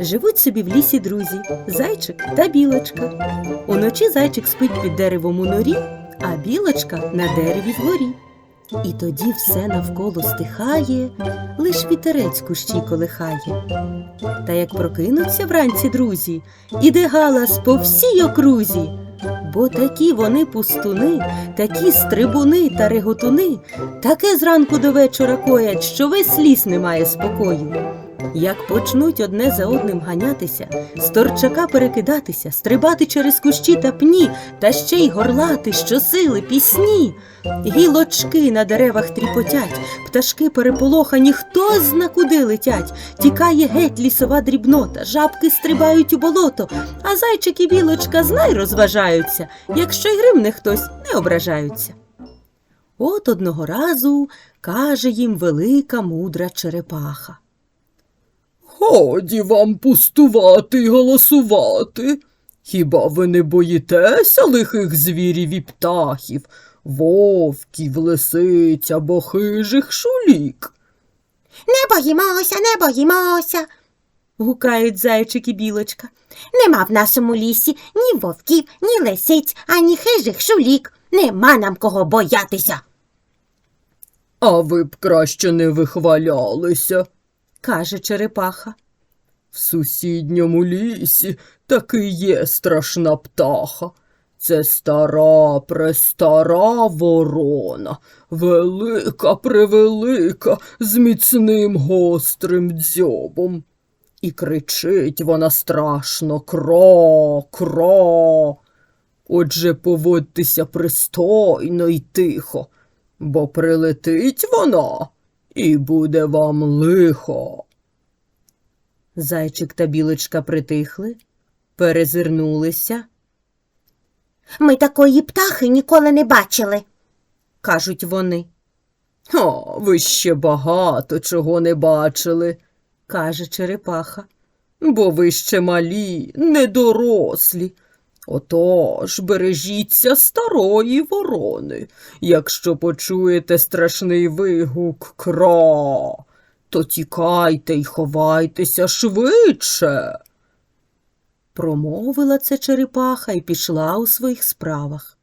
Живуть собі в лісі друзі, зайчик та білочка. Уночі зайчик спить під деревом у норі, а білочка на дереві вгорі. І тоді все навколо стихає, лиш вітерець кущі колихає. Та як прокинуться вранці друзі, іде галас по всій окрузі. Бо такі вони пустуни, такі стрибуни та реготуни, таке зранку до вечора коять, що весь ліс не має спокою. Як почнуть одне за одним ганятися, з торчака перекидатися, стрибати через кущі та пні, та ще й горлати щосили пісні. Гілочки на деревах тріпотять, пташки переполохані, хто зна куди летять. Тікає геть лісова дрібнота, жабки стрибають у болото, а зайчик і білочка знай розважаються, якщо й гримне хтось, не ображаються. От одного разу каже їм велика мудра черепаха. Годі вам пустувати й голосувати. Хіба ви не боїтеся лихих звірів і птахів, вовків, лисиць або хижих шулік? Не боїмося, не боїмося. гукають зайчик і білочка. Нема в нашому лісі ні вовків, ні лисиць, ані хижих шулік. Нема нам кого боятися. А ви б краще не вихвалялися. Каже черепаха. В сусідньому лісі таки є страшна птаха. Це стара, престара ворона, велика, превелика, з міцним гострим дзьобом. І кричить вона страшно кро, кро. Отже, поводьтеся пристойно й тихо, бо прилетить вона і буде вам лихо. Зайчик та білочка притихли, перезирнулися, Ми такої птахи ніколи не бачили. кажуть вони, О, ви ще багато чого не бачили, каже черепаха. бо ви ще малі, недорослі. Отож, бережіться старої ворони. Якщо почуєте страшний вигук кра, то тікайте й ховайтеся швидше. Промовила це черепаха і пішла у своїх справах.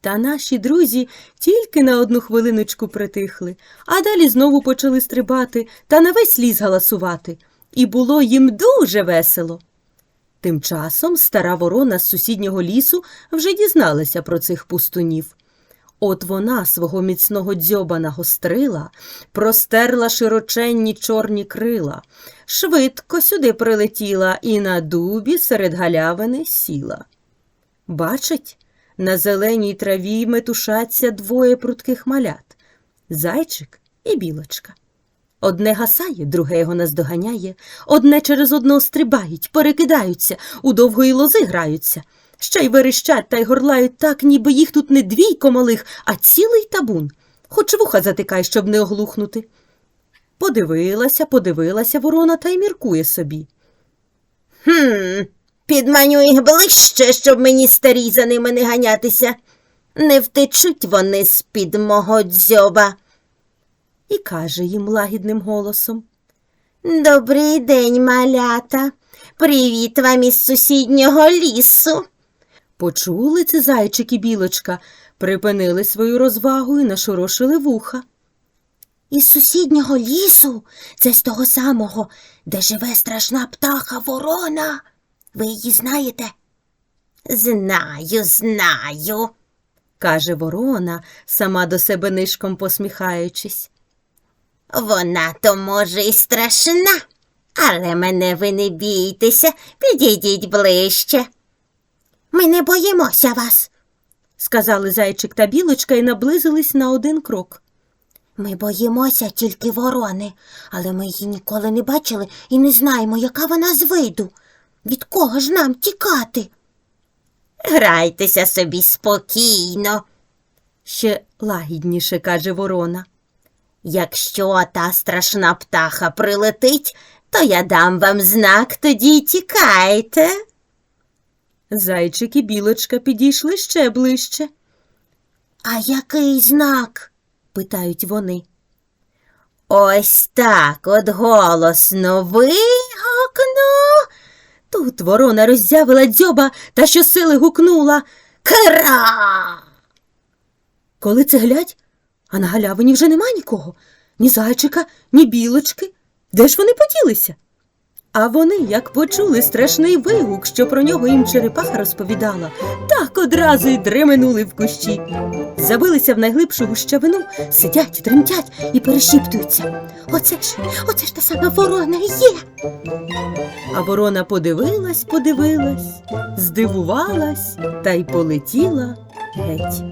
Та наші друзі тільки на одну хвилиночку притихли, а далі знову почали стрибати та на весь ліс галасувати, і було їм дуже весело. Тим часом стара ворона з сусіднього лісу вже дізналася про цих пустунів. От вона свого міцного дзьоба нагострила, простерла широченні чорні крила, швидко сюди прилетіла і на дубі серед галявини сіла. Бачить, на зеленій траві метушаться двоє прутких малят зайчик і білочка. Одне гасає, друге його наздоганяє, одне через одного стрибають, перекидаються, у довгої лози граються. Ще й верещать та й горлають так, ніби їх тут не двійко малих, а цілий табун. Хоч вуха затикай, щоб не оглухнути. Подивилася, подивилася ворона та й міркує собі. Хм, підманю їх ближче, щоб мені старі за ними не ганятися. Не втечуть вони з-під мого дзьоба. І каже їм лагідним голосом. Добрий день, малята. Привіт вам із сусіднього лісу. Почули це зайчик і білочка, припинили свою розвагу і нашорошили вуха. Із сусіднього лісу, це з того самого, де живе страшна птаха ворона. Ви її знаєте? Знаю, знаю. каже ворона, сама до себе нишком посміхаючись. Вона то, може, і страшна, але мене ви не бійтеся, підійдіть ближче. Ми не боїмося вас. сказали зайчик та білочка і наблизились на один крок. Ми боїмося тільки ворони, але ми її ніколи не бачили і не знаємо, яка вона з виду. Від кого ж нам тікати? Грайтеся собі спокійно. Ще лагідніше каже ворона. Якщо та страшна птаха прилетить, то я дам вам знак, тоді й тікайте. Зайчик і білочка підійшли ще ближче. А який знак? питають вони. Ось так от голосно вигукну. Тут ворона роззявила дзьоба та щосили гукнула Кра! Коли це глядь, а на галявині вже нема нікого, ні зайчика, ні білочки. Де ж вони поділися? А вони, як почули страшний вигук, що про нього їм черепаха розповідала, так одразу й дременули в кущі. Забилися в найглибшу гущавину, сидять, тремтять і перешіптуються. Оце ж, оце ж та сама ворона є. А ворона подивилась, подивилась, здивувалась та й полетіла геть.